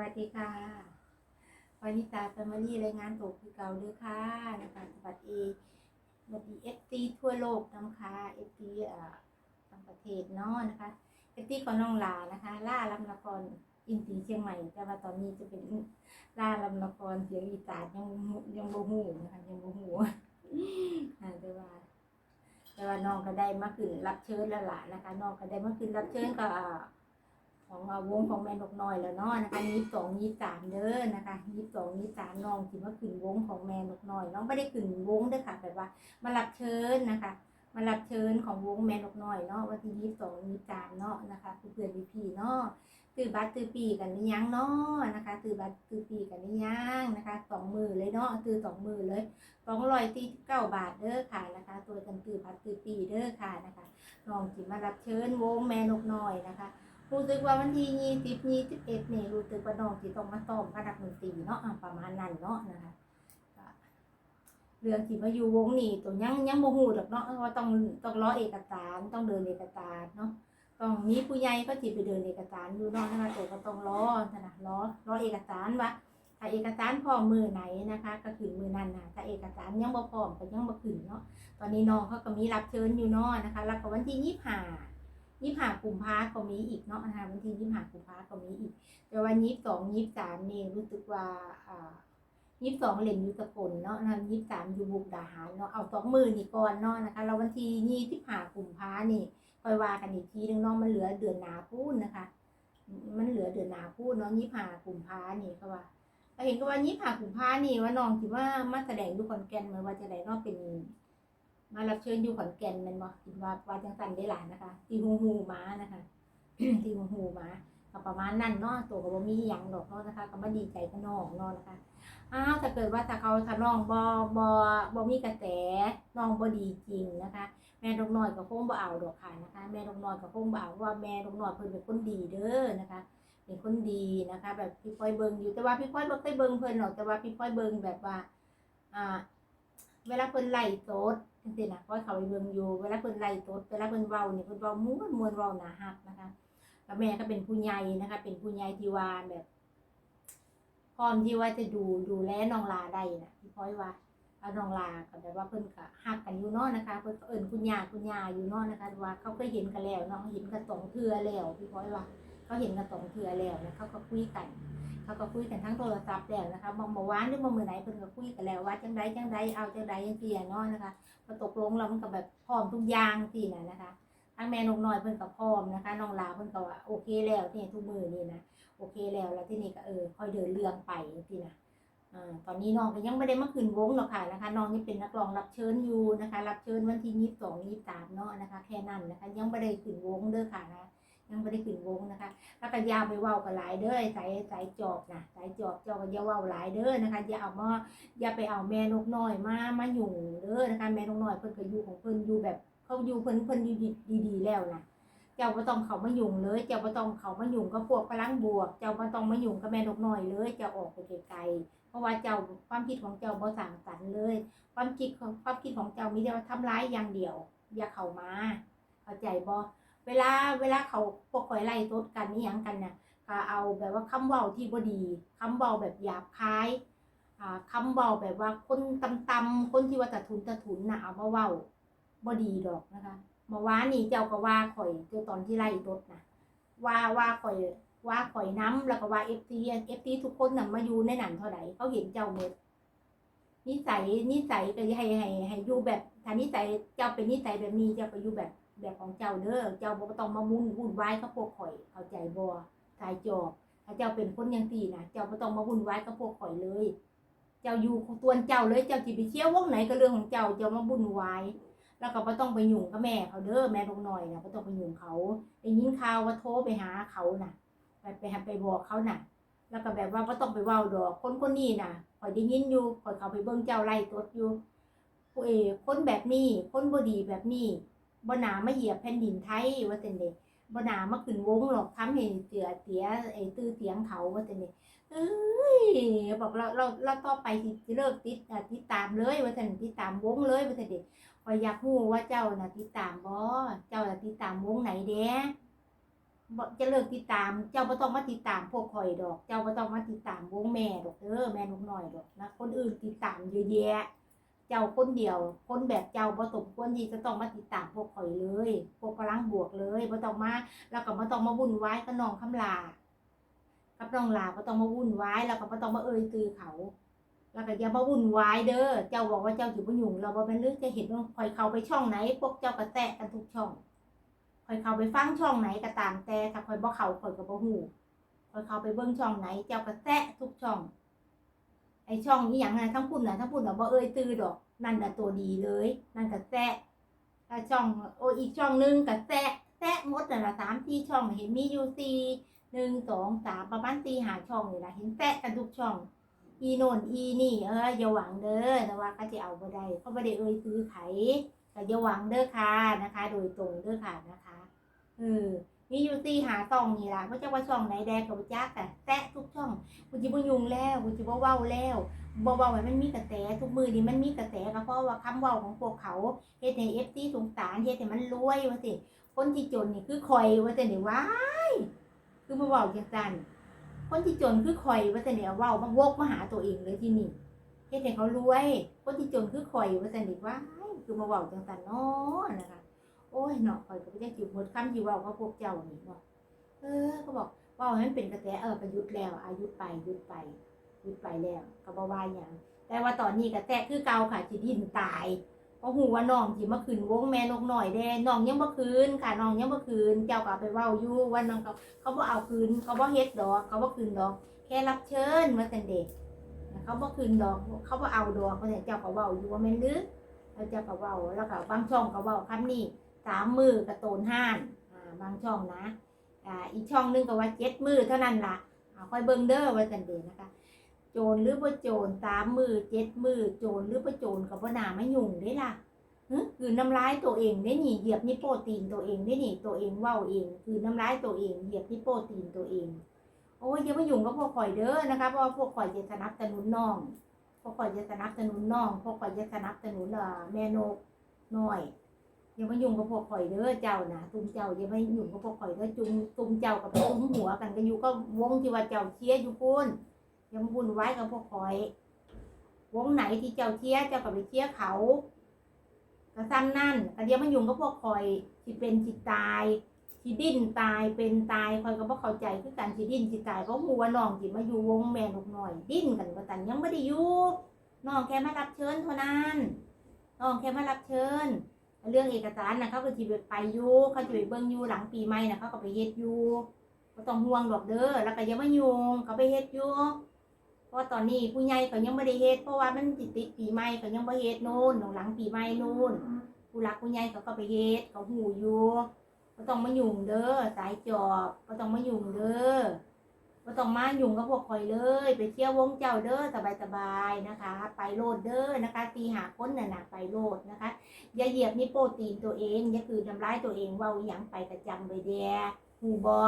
วัสดีค่ะวานิตาแฟมิลี่รายงานตัวคือเก่าเด้อค่ะนะคะสวัสดีสวัสดีเอฟซีทั่วโลกน้ำค่ะเอฟซีอ่าต่างประเทศเนาะนะคะเอฟซีของน้องลานะคะ ล่าลำละครอินตีเชียงใหม่ แต่ว่าตอนนี้จะเป็นล่าลำละครเสียงอีสานยังยังโบหูนะคะยังโบหูอ่าแต่ว่าแต่ว่าน้องก็ได้มาขึ้นรับเชิญแล้วล่ะนะคะน้องก็ได้มาขึ้นรับเชิญก็อ่า ของวงของแม่นกน้อยแล้วเนาะนะคะยี่สองยี่สามเด้อนะคะยี่สองยี่สามน้องที่าขึ้นวงของแม่นกน้อยน้องไม่ได้ขึ้นวงเด้อค่ะแบบว่ามารับเชิญนะคะมารับเชิญของวงแม่นกน้อยเนาะวันที่ยี่สองยี่สามเนาะนะคะเพื่อนพี่เนาะตือบัตรตือปีกันหรือยังเนาะนะคะตือบัตรตือปีกันหรือยังนะคะสองมือเลยเนาะตือสองมือเลยสองร้อยที่เก้าบาทเด้อค่ะนะคะ ตัวกันตือบัตรตือปีเด้อค่ะนะคะน้องที่มารับเชิญวงแม่นกน้อยนะคะ รู้สึกว่าวันที่ยี่สิบยี่สิบเอ็ดนี่รู้สึกว่าน้องที่ต้องมาซ้อมคณะดับหนึ่งตีเนาะอะประมาณนั้นเนาะนะคะเรื่องที่มาอยู่วงนี่ตัวยังยังโมหูดอกเนาะเพราะว่าต้องต้องรอเอกสารต้องเดินเอกสารเนาะต้องมีผู้ใหญ่ก็จีไปเดินเอกสารอยู่เนาะนะคะตัวก็ต้องรอนะรอรอเอกสารว่าถ้าเอกสารพร้อมมือไหนนะคะ ก็คือมือนั้นนะถ้าเอกสารยังบ่พร้อมก็ยังบ่ขึ้นเนาะตอนนี้น้องเขาก็มีรับเชิญอยู่เนาะนะคะ แล้วก็วันที่ยี่สิบห้า ยี่หากุมภาก็มีอีกเนาะนะคะวันที่ยี่หากุมภาก็มีอีก แต่วันยี่สองยี่สามนี่รู้สึกว่าอ่ายี่สองเหรียญยุตะกลเนาะนะยี่สามยูบุกดาหารเนาะเอาสองมือนี่ก่อนเนาะนะคะแล้ววันที่ยี่สิบห้ากุมภานี่คอยว่ากันอีกทีนึงเนาะมันเหลือเดือนหนาพูนนะคะ มันเหลือเดือนหนาพูนเนาะยี่ห้ากุมภานี่ก็ว่าเราเห็นก็ว่ายี่ห้ากุมภานี่ว่าน้องคิดว่ามาแสดงดูคอนแกนเหมือนว่าจะได้เนาะเป็น มารับเชิญอยู่ขอนแก่นแมันบ่คิดว่าว่าจังสันได้หลานนะคะตีหูหูมานะคะตีหูหูมาก็ประมาณนั้นเนาะตัวก็บ่มีหยังดอกเนาะนะคะ ก็มาดีใจกับน้องเนาะนะคะอ้าวถ้าเกิดว่าถ้าเขาถ้าน้องบ่บ่บ่มีกระแสน้องบ่ดีจริงนะคะ แม่ดอกน้อยก็คงบ่เอาดอกค่ะนะคะ แม่ดอกน้อยก็คงบ่เอาเพราะว่าแม่ดอกน้อยเพิ่นเป็นคนดีเด้อนะคะเป็นคนดีนะคะ แบบพี่ป้อยเบิงอยู่แต่ว่าพี่ป้อยบ่เคยเบิงเพิ่นหรอกแต่ว่าพี่ป้อยเบิงแบบว่าอ่าเวลาเพิ่นไล่โต๊ด จังซี่นะเพราะเขาไปเบิ่งอยู่ เวลาเพิ่นไล่ตดเวลาเพิ่นเว้านี่ยเพิ่นเว้าม่วนมวนเว้าหนาฮักนะคะแล้วแม่ก็เป็นผู้ใหญ่นะคะ เป็นผู้ใหญ่ที่ว่าแบบพร้อมที่ว่าจะดูดูแลน้องลาได้นะพี่พ้อยว่าเอาน้องลาก็แบบว่าเพิ่นก็ฮักกันอยู่เนาะนะคะเพิ่นก็เอิ้นคุณยาคุณยาอยู่เนาะนะคะว่าเขาเคยเห็นกันแล้วเนาะเห็นกันสองเทือแล้วพี่พ้อยว่า เขาเห็นกันสองเทื่อแล้วนะเขาก็คุยกัน เขาก็คุยกันทั้งโทรศัพท์แล้วนะคะบางเมื่อวานหรือเมื่อมือไหนเพิ่นก็คุยกันแล้วว่าจังใดจังใดเอาจังใดจังซี่อะเนาะนะคะพอตกลงแล้วมันก็แบบพร้อมทุกอย่างสิน่ะนะคะทั้งแม่นกน้อยเพิ่นก็พร้อมนะคะน้องลาเพิ่นก็ว่าโอเคแล้วที่ทุกมือนี่นะโอเคแล้วแล้วที่นี่ก็เออค่อยเดินเรื่องไปสินะอ่าตอนนี้น้องก็ยังไม่ได้มาขึ้นวงหรอกค่ะนะคะน้องยังเป็นนักร้องรับเชิญอยู่นะคะ รับเชิญวันที่ยี่สิบสองยี่สิบสามเนาะนะคะ แค่นั้นนะคะ ยังไม่ได้ขึ้นวงเด้อค่ะนะ ยังไม่ได้ขึ้นวงนะคะแล้วก็ยาไปเว้ากับหลายเด้อสายสายจอบนะสายจอบเจ้าก็อย่าเว้าหลายเด้อนะคะอย่าเอามาอย่าไปเอาแม่นกน้อยมามาอยู่เด้อนะคะแม่นกน้อยเพิ่นก็อยู่ของเพิ่นอยู่แบบเขาอยู่เพิ่นเพิ่นอยู่ดีๆแล้วนะเจ้าบ่ต้องเขามายุ่งเลย เจ้าบ่ต้องเขามายุ่งกับพวกพลังบวก เจ้าบ่ต้องมายุ่งกับแม่นกน้อยเลยเจ้าออกไปไกลๆเพราะว่าเจ้าความคิดของเจ้าบ่สร้างสรรค์เลย ความคิดของความคิดของเจ้ามีแต่ว่าทำร้ายอย่างเดียว อย่าเข้ามา เข้าใจบ่ เวลาเวลาเขาปกคอยไล่ตดกันนี่ยังกันเนี่ยก็เอาแบบว่าคำเว้าที่บ่ดีคำเว้าแบบหยาบคายอ่าคำเว้าแบบว่าคนตำๆคนที่ว่าตะทุนตะทุนน่ะเอามาเว้าบ่ดีดอกนะคะเมื่อวานนี่เจ้าก็ว่าข่อยเจอตอนที่ไล่ตดนะว่าว่าข่อยว่าข่อยน้ำแล้วก็ว่าเอฟทีเอฟทีทุกคนน่ะมาอยู่ในหนังเท่าไหร่เขาเห็นเจ้าหมดนิสัยนิสัยก็ให้ให้ให้อยู่แบบถ้านิสัยเจ้าเป็นนิสัยแบบนี้เจ้าก็อยู่แบบ แบบของเจ้าเด้อ เจ้าบ่ต้องมาวุ่นวุ่นวายกับพวกข่อย เข้าใจบ่ทายจอบถ้าเจ้าเป็นคนอย่างตีนะเจ้าบ่ต้องมาวุ่นวายกับพวกข่อยเลย เจ้าอยู่ตัวเจ้าเลย เจ้าสิไปเชี่ยววงไหนก็เรื่องของเจ้า เจ้ามาวุ่นวาย แล้วก็บ่ต้องไปยุ่งกับแม่เขาเด้อ แม่ลงหน่อยนะบ่ต้องไปยุ่งเขาได้ยินข่าวว่าโทรไปหาเขาน่ะ ไปไปไปบอกเขาน่ะ แล้วก็แบบว่าบ่ต้องไปเว้าดอก คนคนนี้น่ะข่อยได้ยินอยู่ข่อยเข้าไปเบิ่งเจ้าไล่ตดอยู่ผู้เอคนแบบนี้ คนบ่ดีแบบนี้ บ่หนามาเหยียบแผ่นดินไทยว่าแต่นเด็กบ่หนามาขึ้นวงหรอกทำให้เสียเสียไอ้ตื้อเสียงเขาว่าแต่นเด็กเอ้ยบอกเราเราเราต่อไปสิเลิกติดติดตามเลยว่าแต่นติดตามวงเลยว่าแต่นเด็กพอยอยากรู้ว่าเจ้าน่ะติดตามบ่เจ้าน่ะติดตามวงไหนเด้บ่จะเลิกติดตาม เจ้าบ่ต้องมาติดตามพวกข่อยดอก เจ้าบ่ต้องมาติดตามวงแม่ดอกเด้อแม่นกน้อยดอกนะคนอื่นติดตามเยอะแยะ เจ้าคนเดียว คนแบบเจ้าบ่สมควรที่จะต้องมาติดตามพวกข่อยเลย พวกพลังบวกเลยบ่ต้องมาแล้วก็บ่ต้องมาวุ่นวายกับน้องคำลากับน้องลาบ่ต้องมาวุ่นวายแล้วก็บ่ต้องมาเอ่ยตือเขา แล้วก็อย่ามาวุ่นวายเด้อเจ้าบอกว่าเจ้าสิบ่ยุ่งเราบ่แม่นลึกจะเห็นว่าข่อยเข้าไปช่องไหน พวกเจ้าก็แตะกันทุกช่องข่อยเข้าไปฟังช่องไหนก็ตามแต่ถ้าข่อยบ่เข้าข่อยก็บ่ฮู้ข่อยเข้าไปเบิ่งช่องไหน เจ้าก็แตะทุกช่อง ไอช่องนี้อย่างนั้นทั้งพุ่นน่ะทั้งพุ่นน่ะบ่เอ่ยตือดอก นั่นน่ะตัวดีเลย นั่นก็แตะถ้าช่องโออีกช่องหนึงก็แตะแตะหมดน่ะละสามที่ช่องเห็นมีอยู่สี่หนึ่งสองสามประมาณสี่หาช่องนี่ล่ะเห็นแตะกันทุกช่อง อีโน่นอีนี่ เอออย่าหวังเด้อนะว่าเขาจะเอาบ่ได้เขาบ่ได้เอ่ยซื้อไขก็อย่าหวังเด้อค่ะนะคะ โดยตรงเด้อค่ะนะคะเออ มีอยู่สี่หาช่องนี่ล่ะว่าจะว่าช่องไหนแดงกับจักแต่แตะทุกช่องกูจิบ่ยุงแล้วกูจิบ่เว้าแล้วบ่เว้าให้มันมีกระแสทุกมือนี่มันมีกระแสก็เพราะว่าคำเว้าของพวกเขาเฮ็ดให้ FC สงสารเฮ็ดให้มันรวยว่าสิคนที่จนนี่คือข่อยว่าแต่นี่ว้ายคือมาเว้าจังซั่นคนที่จนคือข่อยว่าแต่นี่เว้ามาวกมาหาตัวเองเลยที่นี่เฮ็ดให้เขารวย คนที่จนคือข่อยว่าแต่นี่ว่าคือมาเว้าจังซั่นเนาะนะคะ เนาะข่อยก็บ่ได้จิบหมดคำที่เว้ากับพวกเจ้านี่เนาะเออเขาบอกว้าให้มันเป็นกระแสเออประยุทธ์แล้ว อายุไปยุดไปยุดไปแล้วก็บ่ว่าหยังแต่ว่าตอนนี้กระแสคือเก่าค่ะสิดินตายเพราะหูว่าน้องสิมาคืนวงแม่นกหน่อยแดน้องยังบ่คืนค่ะน้องยังบ่คืนเจ้าก็ไปเว้าอยู่ว่าน้องเขาเขาบ่เอาคืนเขาบ่เฮ็ดดอกเขาบ่คืนดอก แค่รับเชิญมาแต่เด็กเขาบ่คืนดอกเขาบ่เอาดอกเพราะฉะนั้นเจ้าก็เว้าอยู่ว่าแม่นหรือแล้วเจ้าก็เว้าแล้วก็บางช่องก็เว้าคำนี้ สามมือกระโตนห้านอ่าบางช่องนะอ่าอีกช่องนึงก็ว่าเจ็ดมือเท่านั้นล่ะเอาค่อยเบิ่งเด้อว่าแต่เด็กนะคะ โจรหรือบ่โจรสามมือเจ็ดมือโจรหรือบ่โจรก็บ่น่ามายุ่งเด้ล่ะคือน้ำร้ายตัวเองได้หนีเหยียบนิโปรตีนตัวเองได้หนีตัวเองเว้าเอง คือน้ำร้ายตัวเองเหยียบนิโปรตีนตัวเอง โอ้ยอย่ามายุ่งกับพวกข่อยเด้อนะคะเพราะว่าพวกข่อยจะสนับสนุนน้องพวกข่อยจะสนับสนุนน้องพวกข่อยจะสนับสนุนเอ่อแม่นกน้อย อย่ามายุ่งกับพวกข่อยเด้อเจ้านะตุ้มเจ้าอย่ามายุ่งกับพวกข่อยเด้อจุงตุ้มเจ้ากับตุ้มหัวกันก็อยู่ก็วงที่ว่าเจ้าเชียอยู่พุ่นอย่ามาบุญไว้กับพวกข่อย วงไหนที่เจ้าเชียเจ้าก็ไปเชียเขาก็ซ้ำนั่นก็เดี๋ยวมันยุ่งกับพวกคอยสิเป็นสิตตายสิดิ้นตายเป็นตายคอยก็บ่เข้าใจคือกันสิดิ้นสิตายเพราะหัวน้องสิมาอยู่วงแม่นกน้อย ดิ้นกันว่าตันยังไม่ได้อยู่น้องแค่มารับเชิญเท่านั้นน้องแค่มารับเชิญ เรื่องเอกสารนะเขาก็สิไปอยู่เขาจะไปเบิ่งอยู่หลังปีใหม่นะเขาก็ไปเฮ็ดอยู่ก็ต้องห่วงดอกเด้อแล้วก็ยังไมายุ่งเขาไปเฮ็ดอยู่เพราะตอนนี้ผู้ใหญ่เขายังไม่ได้เฮ็ดเพราะว่ามันติดติดปีใหม่เขายังไม่เฮ็ดนู่นหลังปีใหม่นู่นผู้รักผู้ใหญ่เขาก็ไปเฮ็ดเขาหูอยู่ก็ต้องมายุ่งเด้อสายจอบก็ต้องมายุ่งเด้อ มาต้องมายุ่งกับพวกคอยเลย ไปเที่ยววงเจ้าเด้อสบายๆนะคะ ไปโลดเด้อนะคะ ตีหาคนน่ะนะไปโลดนะคะ อย่าเหยียบนี่โปรตีนตัวเอง อย่าคือทำร้ายตัวเองว่าอย่างไปกระจำไปแดหูบอ